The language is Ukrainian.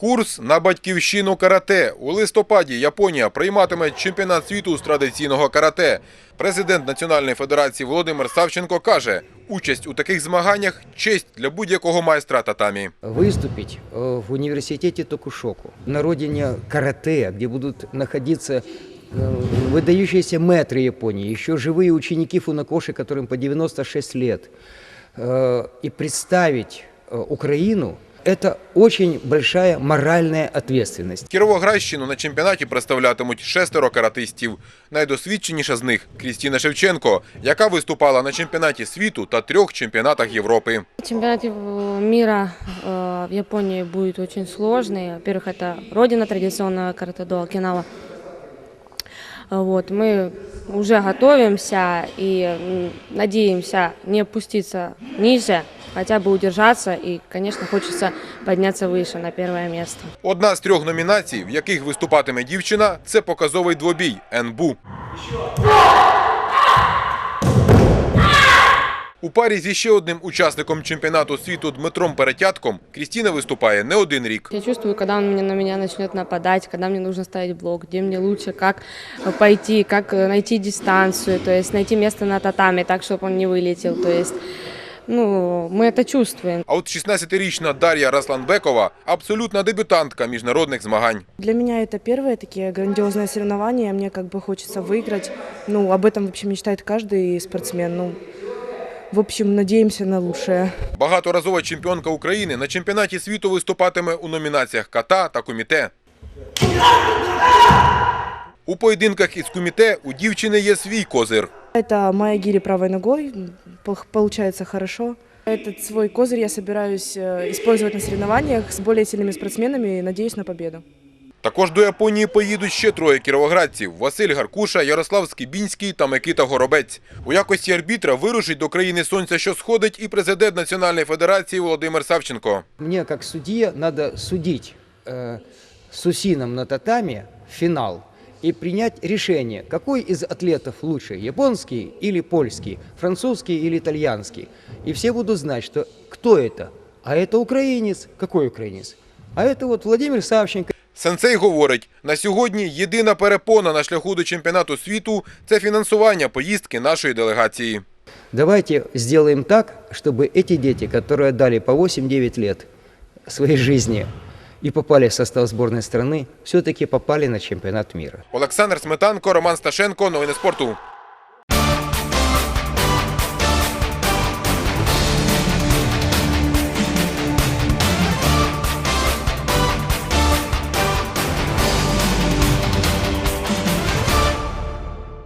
Курс на батьківщину карате. У листопаді Японія прийматиме чемпіонат світу з традиційного карате. Президент Національної федерації Володимир Савченко каже, участь у таких змаганнях – честь для будь-якого майстра татамі. выступить э, в университете Токушоку, на родине карате, где будут находиться э, выдающиеся мэтры Японии, еще живые ученики Фунакоши, которым по 96 лет, э, и представить э, Украину – это очень большая моральная ответственность. Кіровоградщину на чемпіонаті представлятимуть шестеро каратистів. Найдосвідченіша з них – Крістіна Шевченко, яка виступала на чемпіонаті світу та трьох чемпіонатах Європи. Чемпионат Ев- мира э, в Японии будет очень сложный. Во-первых, это родина традиционного каратэ-до Окинава. Э, Вот, мы уже готовимся и м, надеемся не опуститься ниже, хотя бы удержаться. И, конечно, хочется подняться выше на первое место. Одна з трьох номінацій, в яких виступатиме дівчина – це показовий двобій – НБУ. У парі зі ще одним учасником чемпіонату світу Дмитром Перетятком Крістіна виступає не один рік. Я чувствую, когда он мне, на меня начнет нападать, когда мне нужно ставить блок, где мне лучше, как э, пойти, как э, найти дистанцию, то есть найти место на татами так, чтобы он не вылетел. То есть, ну, мы это чувствуем. А от 16-річна Дар'я Расланбекова – абсолютна дебютантка міжнародних змагань. Для меня это первые такие грандиозные соревнования. Мне как бы хочется выиграть. Ну, об этом вообще мечтает каждый спортсмен. Ну, в общем, надеемся на лучшее. Багаторазова чемпіонка України на чемпіонаті світу виступатиме у номінаціях ката та куміте. У поєдинках із куміте у дівчини є свій козир. Это моя гири правой ногой. Пол- Получается хорошо. Этот свой козырь я собираюсь э, использовать на соревнованиях с более сильными спортсменами и надеюсь на победу. Також до Японії поїдуть ще троє кіровоградців – Василь Гаркуша, Ярослав Скібінський та Микита Горобець. У якості арбітра вирушить до країни сонця, що сходить, і президент Національної федерації Володимир Савченко. Мне, как судье, надо судить э, с Усином на татами финал и принять решение, какой из атлетов лучше, японский или польский, французский или итальянский. И все будут знать, что кто это. А это украинец. Какой украинец? А это вот Владимир Савченко. Сенсей говорить, на сьогодні єдина перепона на шляху до чемпіонату світу – це фінансування поїздки нашої делегації. Давайте сделаем так, чтобы эти дети, которые дали по 8-9 лет своей жизни и попали в состав сборной страны, все-таки попали на чемпионат мира. Олександр Сметанко, Роман Сташенко. Новини спорту.